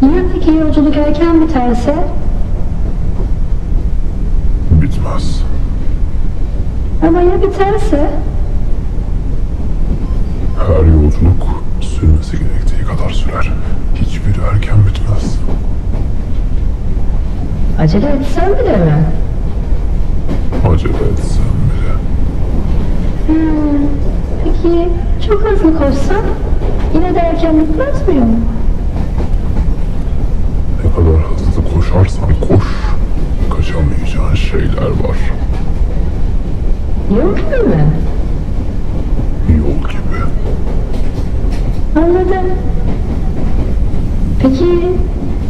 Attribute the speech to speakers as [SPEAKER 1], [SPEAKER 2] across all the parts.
[SPEAKER 1] Peki yolculuk erken biterse?
[SPEAKER 2] Bitmez.
[SPEAKER 1] Ama ya biterse?
[SPEAKER 2] Her yolculuk sürmesi gerektiği kadar sürer. Hiçbiri erken bitmez.
[SPEAKER 1] Acele etsem bile mi?
[SPEAKER 2] Acele etsem bile.
[SPEAKER 1] Hmm, peki çok hızlı koşsam yine de erken bitmez mi?
[SPEAKER 2] Ne kadar hızlı koşarsan koş, kaçamayacağın şeyler var.
[SPEAKER 1] Yol gibi mi?
[SPEAKER 2] Yol gibi.
[SPEAKER 1] Anladım. Peki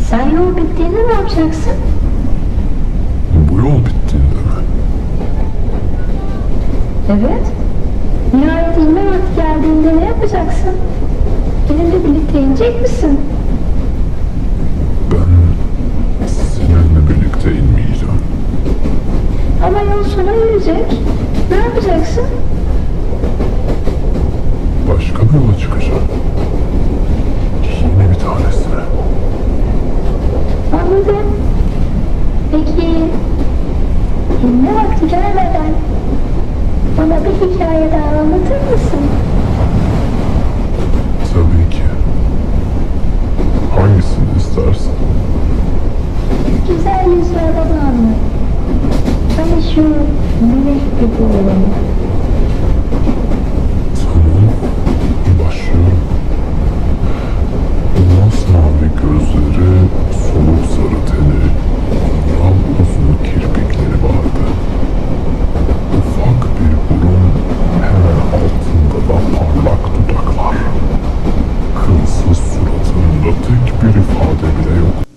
[SPEAKER 1] sen yol bittiğinde ne yapacaksın?
[SPEAKER 2] Bu yol bittiğinde mi?
[SPEAKER 1] Evet. Nihayet inme vakti geldiğinde ne yapacaksın? Benimle birlikte inecek misin?
[SPEAKER 2] Ben seninle birlikte inmeyeceğim.
[SPEAKER 1] Ama yol sona erecek. Ne yapacaksın?
[SPEAKER 2] Başka bir yola çıkacağım. Yine bir tanesine.
[SPEAKER 1] Anladım. Peki inme vakti gelmeden bana bir hikaye daha anlatır mısın?
[SPEAKER 2] Tabii ki. Hangisini istersen.
[SPEAKER 1] Güzel yüzlü adamı anlat. Şu melek gibi olanı.
[SPEAKER 2] Tamam. Başlıyorum. Masmavi gözleri, soluk sarı teni, uzun kirpikleri vardı. Ufak bir burun, hemen altında da parlak dudaklar. Kılsız suratında tek bir ifade bile yoktu.